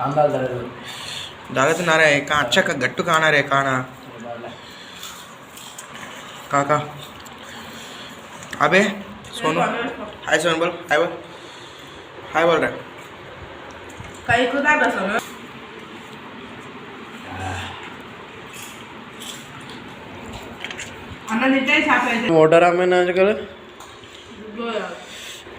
নারায়ণ दाखवणार आहे का अच्छा का गट्टू खाणार आहे काना काका अबे सोनू हाय सोनू बोल हाय बोल हाय बोल रे काही कुदा ना सोनू ऑर्डर आम्ही ना कर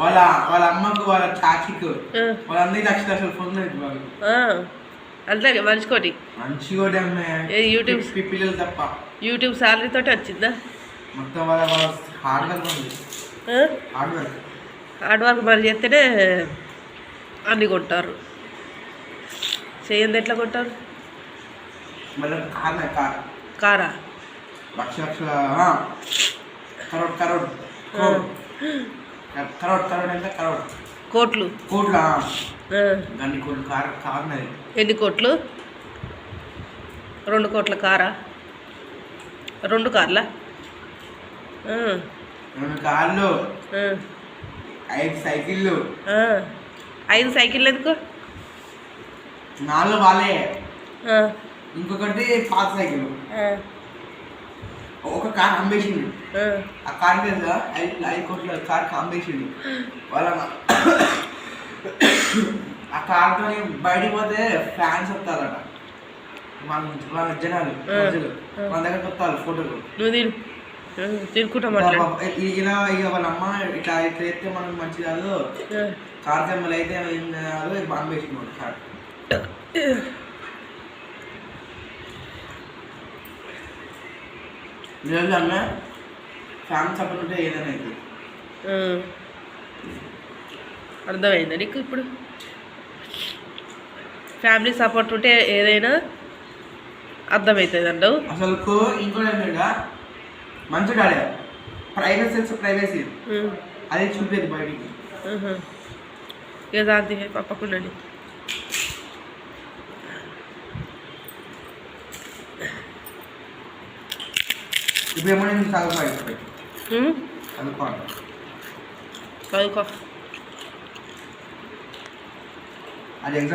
వాళ్ళ వాళ్ళ అమ్మకు వాళ్ళ చాచికు. వాళ్ళందరికీ లక్ష లక్షల ఫోన్లు అయితే వాళ్ళు. ఆ. అంతే మంచి కూడా అమ్మే. ఏ యూట్యూబ్? పిల్లలు తప్ప. యూట్యూబ్ శాలరీ తోటి వచ్చిందా? మొత్తం వాళ్ళ వాళ్ళ హార్డ్ వర్క్ ఉంది? హార్డ్ వర్క్ హార్డ్ వర్క్ మరి చేస్తేనే అన్ని కొంటారు. చేయండి ఎట్లా కొంటారు? Car car. కారా? లక్ష లక్షల ఆ, కరోడ్ కరోడ్. కరోడ్ కరోడ్ అంటే కరోడ్ కోట్లు. కోట్ల? ఆ. దాన్ని కోట్లు కార్ కార్ ఎన్ని కోట్లు? రెండు కోట్ల కారా? రెండు కార్లా? రెండు కార్లు? ఐదు సైకిళ్ళు. ఐదు సైకిళ్ళు ఎందుకు? నాలుగు వాళ్ళే. ఇంకొకటి పాత సైకిల్ ఒక కార్ అమ్మేసిండు. ఆ. కార్ మీద ఐదు ఐదు కోట్ల కార్ అమ్మేసిండు. వాళ్ళ ఆ కార్తో బయటికి పోతే ఫ్యాన్స్ వస్తారట. మన వాళ్ళ జనాలు. ప్రజలు. మన దగ్గరకు వస్తారు ఫోటోలు. ఇలా ఇక వాళ్ళ అమ్మ ఇట్లా ఇట్లా అయితే మనకు మంచి కాదు. కార్ తెమ్మలు అయితే ఏం కాదు అమ్మేసిండు కార్. నిజంగా అన్న ఫ్యాన్ సపోర్ట్ ఉంటే ఏదైనా అయితే. అర్థమైందా నీకు ఇప్పుడు? ఫ్యామిలీ సపోర్ట్ ఉంటే ఏదైనా అర్థమవుతుంది అంటావు అసలు ఇంకోటి ఏంటంటే మంచి డాడే ప్రైవసీ సెన్స్ ప్రైవసీ. అది చూపేది బయటికి. ఆహా. ఇక దాంతి ఇప్పుడు ఏమో నేను చదువుకోవాలి ఉం? చదువుకోవాలి చదువుకో. అది ఎగ్జామ్